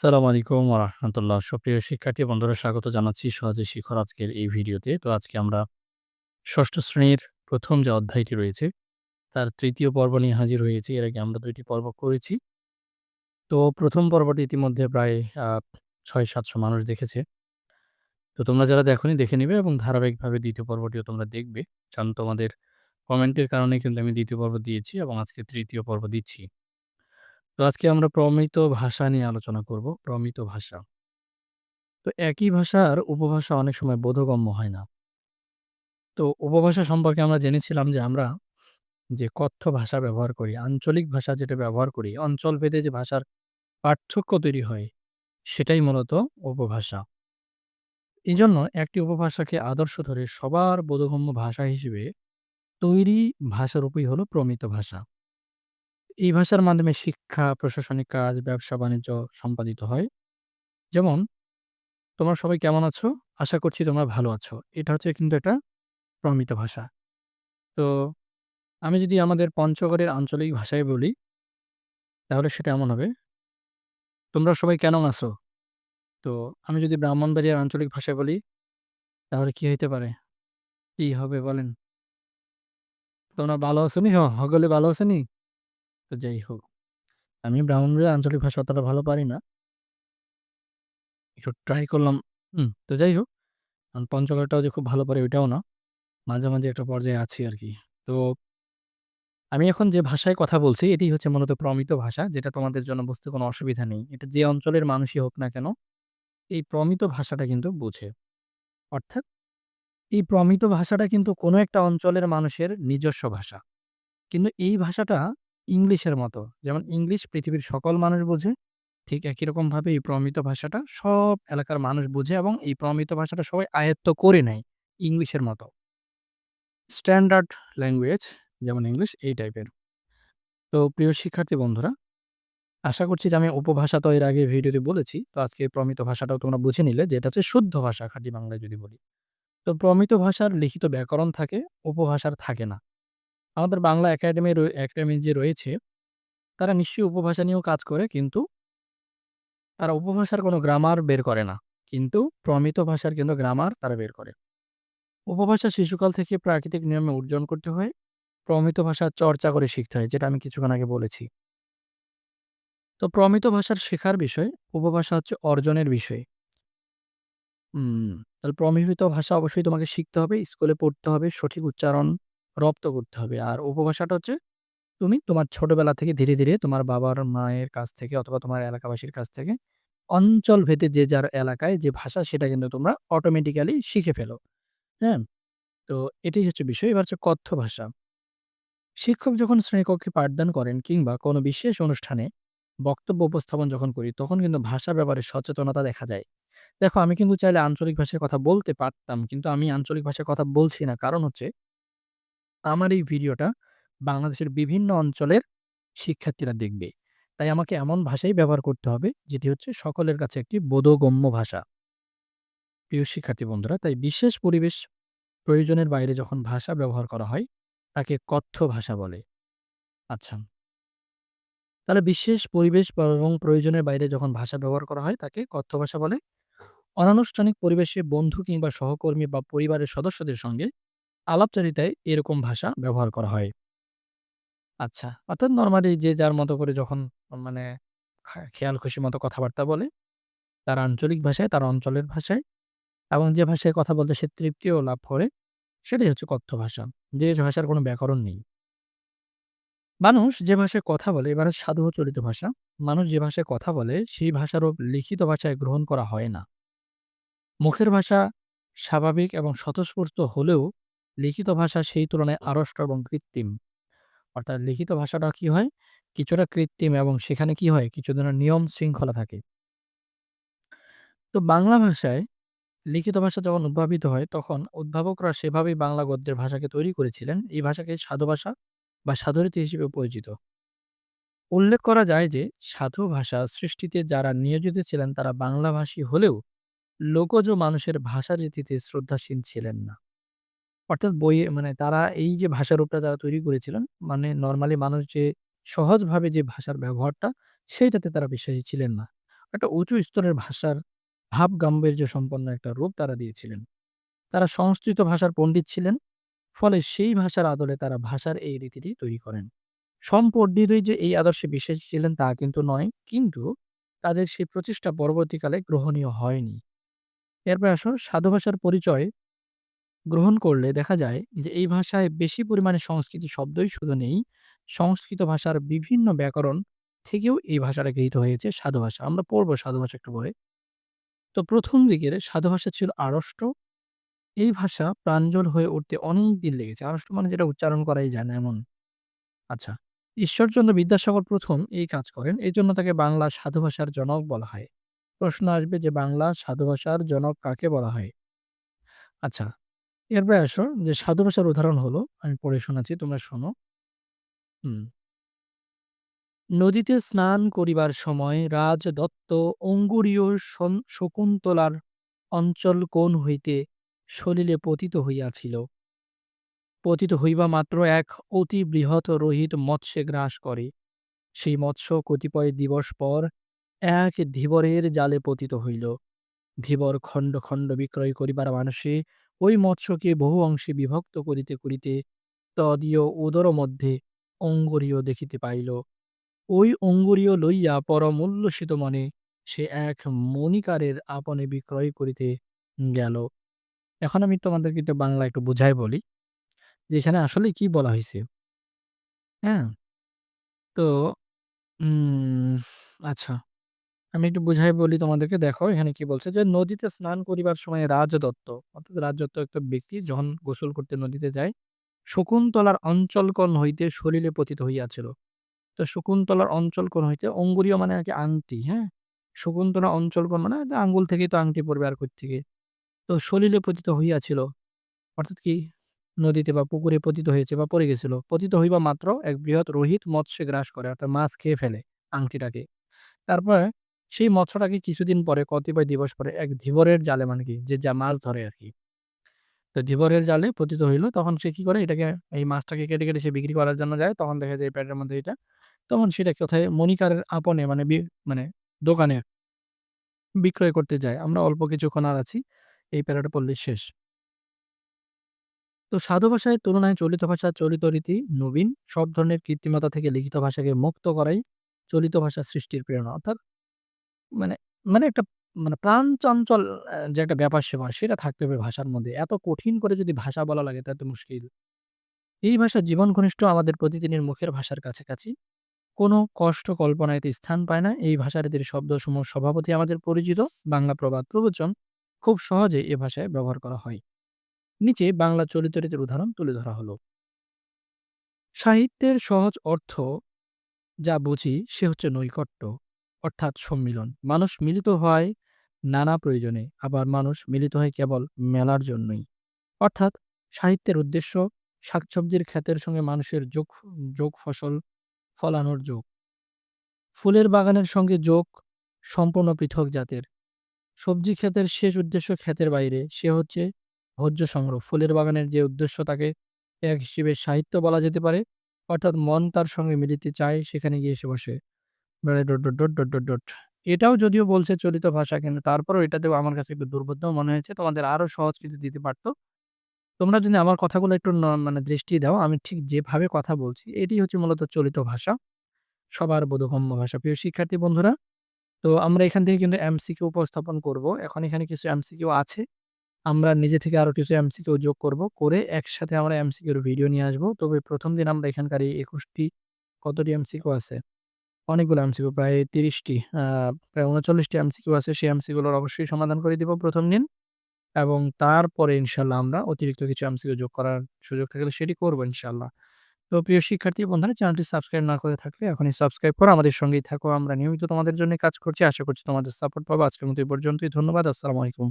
আসসালামু আলাইকুম রাহমাতুল্লাহ। সুপ্রিয় শিক্ষার্থী বন্ধুরা স্বাগত জানাচ্ছি সহজে শিখর আজকের এই ভিডিওতে। তো আজকে আমরা ষষ্ঠ শ্রেণির প্রথম যে অধ্যায়টি রয়েছে, তার তৃতীয় পর্ব নিয়ে হাজির হয়েছি। এর আগে আমরা দুইটি পর্ব করেছি। তো প্রথম পর্বটি ইতিমধ্যে প্রায় ছয় ৬০০-৭০০ মানুষ দেখেছে। তো তোমরা যারা দেখোনি দেখে নিবে এবং ধারাবাহিকভাবে দ্বিতীয় পর্বটিও তোমরা দেখবে। কারণ তোমাদের কমেন্টের কারণে কিন্তু আমি দ্বিতীয় পর্ব দিয়েছি এবং আজকে তৃতীয় পর্ব দিচ্ছি। তো আজকে আমরা প্রমিত ভাষা নিয়ে আলোচনা করব। প্রমিত ভাষা। তো একই ভাষার উপভাষা অনেক সময় বোধগম্য হয় না। তো উপভাষা সম্পর্কে আমরা জেনেছিলাম যে আমরা যে কথ্য ভাষা ব্যবহার করি, আঞ্চলিক ভাষা যেটা ব্যবহার করি, অঞ্চলভেদে যে ভাষার পার্থক্য তৈরি হয়, সেটাই মূলত উপভাষা। এই জন্য একটি উপভাষাকে আদর্শ ধরে সবার বোধগম্য ভাষা হিসেবে তৈরি ভাষারূপই হলো প্রমিত ভাষা। এই ভাষার মাধ্যমে শিক্ষা, প্রশাসনিক কাজ, ব্যবসা-বাণিজ্য সম্পাদিত হয়। যেমন, তোমরা সবাই কেমন আছো? আশা করছি তোমরা ভালো আছো। এটা হচ্ছে কিন্তু একটা প্রমিত ভাষা। তো আমি যদি আমাদের পঞ্চগড়ের আঞ্চলিক ভাষায় বলি তাহলে সেটা এমন হবে তোমরা সবাই কেমন আছো? তো আমি যদি ব্রাহ্মণবাড়িয়ার আঞ্চলিক ভাষায় বলি তাহলে কি হইতে পারে? কি হবে বলেন? তোমরা ভালো আছোনি? হ সকলে ভালো আছেনি? তো যাই হোক। আমি ব্রাহ্মণবাড়িয়ার আঞ্চলিক ভাষা অতটা ভালো পারি না। একটু ট্রাই করলাম। হুম, তো যাই হোক। কারণ পঞ্চগড়টাও যে খুব ভালো পারি ওইটাও না। মাঝামাঝি একটা পর্যায়ে আছি আরকি। তো আমি এখন যে ভাষায় কথা বলছি এটি হচ্ছে মূলত প্রমিত ভাষা যেটা তোমাদের জন্য বুঝতে কোনো অসুবিধা নেই। এটা যে অঞ্চলের মানুষই হোক না কেন, এই প্রমিত ভাষাটা কিন্তু বোঝে। অর্থাৎ এই প্রমিত ভাষাটা কিন্তু কোনো একটা অঞ্চলের মানুষের নিজস্ব ভাষা। কিন্তু এই ভাষাটা ইংলিশের মতো। যেমন ইংলিশ পৃথিবীর সকল মানুষ বোঝে, ঠিক একই রকমভাবে এই প্রমিত ভাষাটা সব এলাকার মানুষ বোঝে এবং এই প্রমিত ভাষাটা সবাই আয়ত্ত করে নেয় ইংলিশের মতো। স্ট্যান্ডার্ড ল্যাঙ্গুয়েজ যেমন ইংলিশ এই টাইপের। তো প্রিয় শিক্ষার্থী বন্ধুরা, আশা করছি যে আমি উপভাষা তো এর আগে ভিডিওতে বলেছি। তো আজকে প্রমিত ভাষাটাও তোমরা বুঝে নিলে যে এটা হচ্ছে শুদ্ধ ভাষা খাঁটি বাংলায় যদি বলি। তো প্রমিত ভাষার লিখিত ব্যাকরণ থাকে, উপভাষার থাকে না। আমাদের বাংলা একাডেমি একাডেমি যে রয়েছে, তারা নিশ্চয়ই উপভাষা নিয়েও কাজ করে কিন্তু তারা উপভাষার কোনো গ্রামার বের করে না। কিন্তু প্রমিত ভাষার কিন্তু গ্রামার তারা বের করে। উপভাষা শিশুকাল থেকে প্রাকৃতিক নিয়মে অর্জন করতে হয়। প্রমিত ভাষা চর্চা করে শিখতে হয়, যেটা আমি কিছুক্ষণ আগে বলেছি। তো প্রমিত ভাষার শেখার বিষয়, উপভাষা হচ্ছে অর্জনের বিষয়। তাহলে প্রমিত ভাষা অবশ্যই তোমাকে শিখতে হবে, স্কুলে পড়তে হবে, সঠিক উচ্চারণ রপ্ত করতে হবে। আর উপভাষাটা হচ্ছে তুমি তোমার ছোটবেলা থেকে ধীরে, ধীরে তোমার বাবার মায়ের কাছ থেকে অথবা তোমার এলাকাবাসীর কাছ থেকে অঞ্চল অঞ্চলভেদে যে যার এলাকায় যে ভাষা সেটা কিন্তু তোমরা অটোমেটিক্যালি শিখে ফেলো। হ্যাঁ? তো এটাই হচ্ছে বিষয়। এবার হচ্ছে কথ্য ভাষা। শিক্ষক যখন শ্রেণীকক্ষে পাঠদান করেন কিংবা কোনো বিশেষ অনুষ্ঠানে বক্তব্য উপস্থাপন যখন করি তখন কিন্তু ভাষা ব্যাপারে সচেতনতা দেখা যায়। দেখো আমি কিন্তু চাইলে আঞ্চলিক ভাষায় কথা বলতে পারতাম। কিন্তু আমি আঞ্চলিক ভাষায় কথা বলছি না। কারণ হচ্ছে আমার এই ভিডিওটা বাংলাদেশের বিভিন্ন অঞ্চলের শিক্ষার্থীরা দেখবে। তাই আমাকে এমন ভাষাই ব্যবহার করতে হবে যেটি হচ্ছে সকলের কাছে একটি বোধগম্য ভাষা। প্রিয় শিক্ষার্থী বন্ধুরা, তাই বিশেষ পরিবেশ প্রয়োজনের বাইরে যখন ভাষা ব্যবহার করা হয় তাকে কথ্য ভাষা বলে। আচ্ছা। তাহলে বিশেষ পরিবেশ এবং প্রয়োজনের বাইরে যখন ভাষা ব্যবহার করা হয় তাকে কথ্য ভাষা বলে। অনানুষ্ঠানিক পরিবেশে বন্ধু কিংবা সহকর্মী বা পরিবারের সদস্যদের সঙ্গে আলাপচারিতায় এরকম ভাষা ব্যবহার করা হয়। আচ্ছা, অর্থাৎ নরমালি যে যার মতো করে যখন মানে খা খেয়াল খুশি মতো কথাবার্তা বলে, তার আঞ্চলিক ভাষায়, তার অঞ্চলের ভাষায় এবং যে ভাষায় কথা বলতে সে তৃপ্তিও লাভ করে, সেটাই হচ্ছে কথ্য ভাষা। যে ভাষার কোনো ব্যাকরণ নেই। মানুষ যে ভাষায় কথা বলে এবারে সাধু ও চলিত ভাষা। মানুষ যে ভাষায় কথা বলে সেই ভাষারও লিখিত ভাষায় গ্রহণ করা হয় না। মুখের ভাষা স্বাভাবিক এবং স্বতঃস্ফূর্ত হলেও লিখিত ভাষা সেই তুলনায় আড়ষ্ট এবং কৃত্রিম। অর্থাৎ লিখিত ভাষাটা কি হয়? কিছুটা কৃত্রিম এবং সেখানে কি হয়? কিছু ধরনের নিয়ম শৃঙ্খলা থাকে। তো বাংলা ভাষায় লিখিত ভাষা যখন উদ্ভাবিত হয়, তখন উদ্ভাবকরা সেভাবেই বাংলা গদ্যের ভাষাকে তৈরি করেছিলেন। এই ভাষাকে সাধু ভাষা বা সাধুরীতি হিসেবে পরিচিত। উল্লেখ করা যায় যে, সাধু ভাষা সৃষ্টিতে যারা নিয়োজিত ছিলেন, তারা বাংলাভাষী হলেও লোকজ মানুষের ভাষারীতিতে শ্রদ্ধাশীল ছিলেন না। অর্থাৎ বইয়ে মানে তারা এই যে ভাষার রূপটা তারা তৈরি করেছিলেন মানে নরমালি মানুষ যে সহজভাবে যে ভাষার ব্যবহারটা, সেইটাতে তারা বিশ্বাসী ছিলেন না। একটা উঁচু স্তরের ভাষার ভাব গাম্ভীর্য সম্পন্ন একটা রূপ তারা দিয়েছিলেন। তারা সংস্কৃত ভাষার পণ্ডিত ছিলেন। ফলে সেই ভাষার আদলে তারা ভাষার এই রীতিটি তৈরি করেন। সম্পণ্ডিতই যে এই আদর্শে বিশ্বাসী ছিলেন তা কিন্তু নয়। কিন্তু তাদের সেই প্রচেষ্টা পরবর্তীকালে গ্রহণীয় হয়নি। এরপর আসো সাধু ভাষার পরিচয় গ্রহণ করলে দেখা যায় যে এই ভাষায় বেশি পরিমাণে সংস্কৃত শব্দই শুধু নেই, সংস্কৃত ভাষার বিভিন্ন ব্যাকরণ থেকেও এই ভাষাটা গৃহীত হয়েছে সাধু ভাষা। আমরা পড়ব সাধু ভাষা একটু পরে। তো ১ম দিকের সাধু ভাষা ছিল আড়ষ্ট। এই ভাষা প্রাঞ্জল হয়ে উঠতে অনেক দিন লেগেছে। আড়ষ্ট মানে যেটা উচ্চারণ করাই যায় না এমন। আচ্ছা। ঈশ্বরচন্দ্র বিদ্যাসাগর ১ম এই কাজ করেন। এজন্য তাকে বাংলা সাধু ভাষার জনক বলা হয়। প্রশ্ন আসবে যে বাংলা সাধু ভাষার জনক কাকে বলা হয়? আচ্ছা। এরপরে আসো যে সাধু ভাষার উদাহরণ হলো, আমি পড়ে শোনাচ্ছি তোমরা শোনো। নদীতে স্নান করিবার সময় রাজদত্ত অঙ্গুরীয় শন শকুন্তলার অঞ্চল কোণ হইতে সলিলে পতিত হইয়াছিল। পতিত হইবা মাত্র এক অতি বৃহৎ রোহিত মৎস্যে গ্রাস করে। সেই মৎস্য কতিপয় দিবস পর এক ধীবরের জালে পতিত হইল। ধীবর খণ্ড খণ্ড বিক্রয় করিবার মানসে ঐ মৎস্যকে বহু অংশে বিভক্ত করিতে করিতে তদীয় উদর মধ্যে অঙ্গুরীয় দেখিতে পাইল। ওই অঙ্গুরীয় লইয়া পরমোল্লসিত মনে সে এক মণিকারের আপনে বিক্রয় করিতে গেল। এখন আমি তোমাদেরকে একটু বাংলা একটু বুঝায় বলি। যে এখানে আসলে কি বলা হইছে? হ্যাঁ? তো আচ্ছা। আমি একটু বুঝাই বলি তোমাদেরকে দেখো এখানে কি বলছে যে নদীতে স্নান করিবার সময় রাজদত্ত অর্থাৎ রাজদত্ত একটা ব্যক্তি যখন গোসল করতে নদীতে যায়, শকুন্তলার অঞ্চলকণ হইতে সলিলে পতিত হইয়াছিল। তো শকুন্তলার অঞ্চলকোণ হইতে অঙ্গুরীয় মানে আর কি আংটি, হ্যাঁ? শকুন্তলা অঞ্চলকোণ মানে আঙ্গুল থেকেই তো আংটি পড়বে আর থেকে তো সলিলে পতিত হইয়াছিল। অর্থাৎ কি? নদীতে বা পুকুরে পতিত হয়েছে বা পড়ে গেছিল। পতিত হইবা মাত্র এক বৃহৎ রোহিত মৎস্যে গ্রাস করে অর্থাৎ মাছ খেয়ে ফেলে আংটিটাকে। তারপরে সেই মৎস্যটাকে কিছুদিন পরে কতিপয় দিবস পরে এক ধীবরের জালে মানে কি যে যা মাছ ধরে আর কি তো ধীবরের জালে পতিত হইল। তখন সে কি করে এটাকে এই মাছটাকে কেটে, কেটে সে বিক্রি করার জন্য যায়। তখন দেখা যায় পেটের মধ্যে এটা। তখন সেটা কোথায় মণিকারের আপনে মানে মানে দোকানে বিক্রয় করতে যায়। আমরা অল্প কিছুক্ষণ আর আছি। এই প্যারাটা পড়লেই শেষ। তো সাধু ভাষায় তুলনায় চলিত ভাষা চলিত রীতি নবীন সব ধরনের কৃত্রিমতা থেকে লিখিত ভাষাকে মুক্ত করাই চলিত ভাষা সৃষ্টির প্রেরণা। অর্থাৎ মানে মানে একটা মানে প্রাণ চঞ্চল যে একটা ব্যাপার-স্যাপার সেটা থাকতে হবে ভাষার মধ্যে। এত কঠিন করে যদি ভাষা বলা লাগে তা তো মুশকিল। এই ভাষা জীবন ঘনিষ্ঠ আমাদের প্রতিদিনের মুখের ভাষার কাছাকাছি। কোনো কষ্ট কল্পনায় এতে স্থান পায় না। এই ভাষার এদের শব্দসমূহ স্বভাবতই আমাদের পরিচিত। বাংলা প্রবাদ প্রবচন খুব সহজে এ ভাষায় ব্যবহার করা হয়। নিচে বাংলা চলিত রীতির উদাহরণ তুলে ধরা হলো। সাহিত্যের সহজ অর্থ যা বুঝি, সে হচ্ছে নৈকট্য অর্থাৎ সম্মিলন। মানুষ মিলিত হয় নানা প্রয়োজনে, আবার মানুষ মিলিত হয় কেবল মেলার জন্যই। অর্থাৎ সাহিত্যের উদ্দেশ্য শাকসবজির ক্ষেতের সঙ্গে মানুষের যোগ যোগ ফসল ফলানোর যোগ। ফুলের বাগানের সঙ্গে যোগ সম্পূর্ণ পৃথক জাতের। সবজি ক্ষেতের শেষ উদ্দেশ্য ক্ষেতের বাইরে, সে হচ্ছে ভোজ্য সংগ্রহ। ফুলের বাগানের যে উদ্দেশ্য তাকে এক হিসেবে সাহিত্য বলা যেতে পারে। অর্থাৎ মন তার সঙ্গে মিলিতে চায়, সেখানে গিয়ে এসে বসে। মানে dot, dot, dot, dot, dot, dot. এটাও যদিও বলছে চলিত ভাষা কিন্তু তারপরেও এটাতেও আমার কাছে একটু দুর্বোধ্য মনে হয়েছে। তোমাদের আরও সহজ কিছু দিতে পারত। তোমরা যদি আমার কথাগুলো একটু মানে দৃষ্টি দাও, আমি ঠিক যেভাবে কথা বলছি, এটি হচ্ছে মূলত চলিত ভাষা। সবার বোধগম্য ভাষা। প্রিয় শিক্ষার্থী বন্ধুরা, তো আমরা এখান থেকে কিন্তু এমসিকিউ উপস্থাপন করব। এখন এখানে কিছু এমসিকিউ আছে। আমরা নিজে থেকে আরও কিছু এমসিকিউ যোগ করব। করে একসাথে আমরা এমসিকিউর ভিডিও নিয়ে আসব। তবে প্রথম দিন আমরা এখানকার এই ২১ টি কতটি এমসিকিউ আছে? অনেকগুলো এমসিকিউ প্রায় তিরিশটি প্রায় ৩৯ টি এমসিকিউ আছে। সেই এমসিকিউগুলোর অবশ্যই সমাধান করে দিব প্রথম দিন। এবং তারপরে ইনশাল্লাহ আমরা অতিরিক্ত কিছু এমসিকিউ যোগ করার সুযোগ থাকলে সেটি করব ইনশাল্লাহ তো প্রিয় শিক্ষার্থী বন্ধুরা, চ্যানেলটি সাবস্ক্রাইব না করে থাকলে এখনই সাবস্ক্রাইব করে আমাদের সঙ্গেই থাকো। আমরা নিয়মিত তোমাদের জন্য কাজ করছি। আশা করছি তোমাদের সাপোর্ট পাবো। আজকের মতো এই পর্যন্তই। ধন্যবাদ। আসসালামু আলাইকুম।